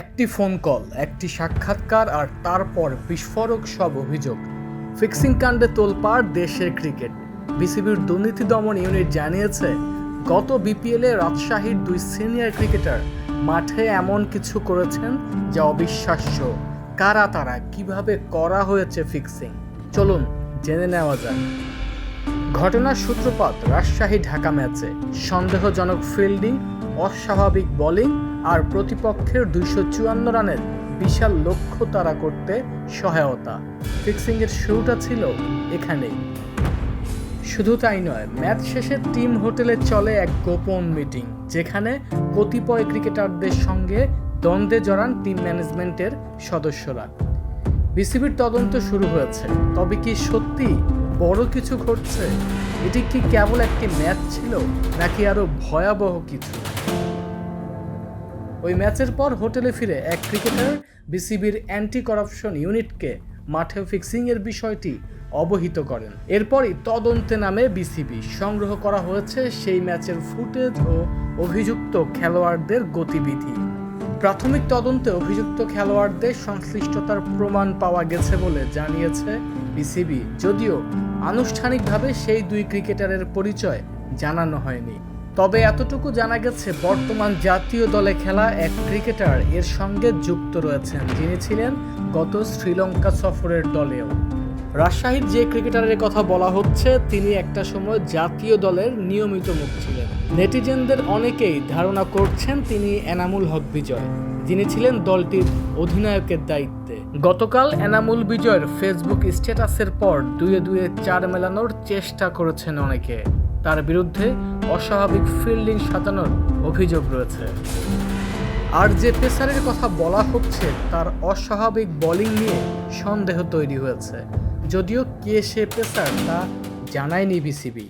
একটি phone call, একটি সাক্ষাৎকার আর তারপর বিস্ফোরক সব অভিযোগ। ফিক্সিং কাণ্ডে তোলপাড় দেশের ক্রিকেট। বিসিবির দুর্নীতি দমন ইউনিট জানিয়েছে, গত বিপিএলে রাজশাহীর দুই সিনিয়র ক্রিকেটার মাঠে এমন কিছু করেছেন যা অবিশ্বাস্য। কারা তারা, কীভাবে করা হয়েছে ফিক্সিং? চলুন জেনে নেওয়া যাক। ঘটনার সূত্রপাত রাজশাহী ঢাকা ম্যাচে। সন্দেহজনক ফিল্ডিং অস্বাভাবিক বোলিং আর প্রতিপক্ষের দুইশো চুয়ান্ন রানের বিশাল লক্ষ্য তারা করতে সহায়তা। ফিক্সিংয়ের শুরুটা ছিল এখানেই। শুধু তাই নয়, ম্যাচ শেষে টিম হোটেলে চলে এক গোপন মিটিং, যেখানে কতিপয় ক্রিকেটারদের সঙ্গে দ্বন্দ্বে জড়ান টিম ম্যানেজমেন্টের সদস্যরা। বিসিবির তদন্ত শুরু হয়েছে, তবে কি সত্যি বড় কিছু ঘটছে? এটি কি কেবল একটি ম্যাচ ছিল, নাকি আরও ভয়াবহ কিছু? ওই ম্যাচের পর হোটেলে ফিরে এক ক্রিকেটার বিসিবির অ্যান্টি করাপশন ইউনিটকে মাঠে ফিক্সিংয়ের বিষয়টি অবহিত করেন। এরপরই তদন্তে নামে বিসিবি। সংগ্রহ করা হয়েছে সেই ম্যাচের ফুটেজ ও অভিযুক্ত খেলোয়াড়দের গতিবিধি। প্রাথমিক তদন্তে অভিযুক্ত খেলোয়াড়দের সংশ্লিষ্টতার প্রমাণ পাওয়া গেছে বলে জানিয়েছে বিসিবি। যদিও আনুষ্ঠানিকভাবে সেই দুই ক্রিকেটারের পরিচয় জানানো হয়নি। তবে এতটুকু জানা গেছে, বর্তমান জাতীয় দলে খেলা এক ক্রিকেটার এর সঙ্গে যুক্ত রয়েছেন। যিনি ছিলেন গত শ্রীলঙ্কা সফরের দলেও। রাজশাহীর যে ক্রিকেটারের কথা বলা হচ্ছে, তিনি একটা সময় জাতীয় দলের নিয়মিত মুখ ছিলেন। নেটিজেনদের অনেকেই ধারণা করছেন তিনি এনামুল হক বিজয়, যিনি ছিলেন দলটির অধিনায়কের দায়িত্বে। গতকাল এনামুল বিজয়ের ফেসবুক স্ট্যাটাসের পর দুয়ে দুয়ে চার মেলানোর চেষ্টা করেছেন অনেকে। তার বিরুদ্ধে অস্বাভাবিক ফিল্ডিং সাজানোর অভিযোগ রয়েছে। আর যে পেসারের কথা বলা হচ্ছে, তার অস্বাভাবিক বোলিং নিয়ে সন্দেহ তৈরি হয়েছে। যদিও কে সে পেসার তা জানায়নি বিসিবি।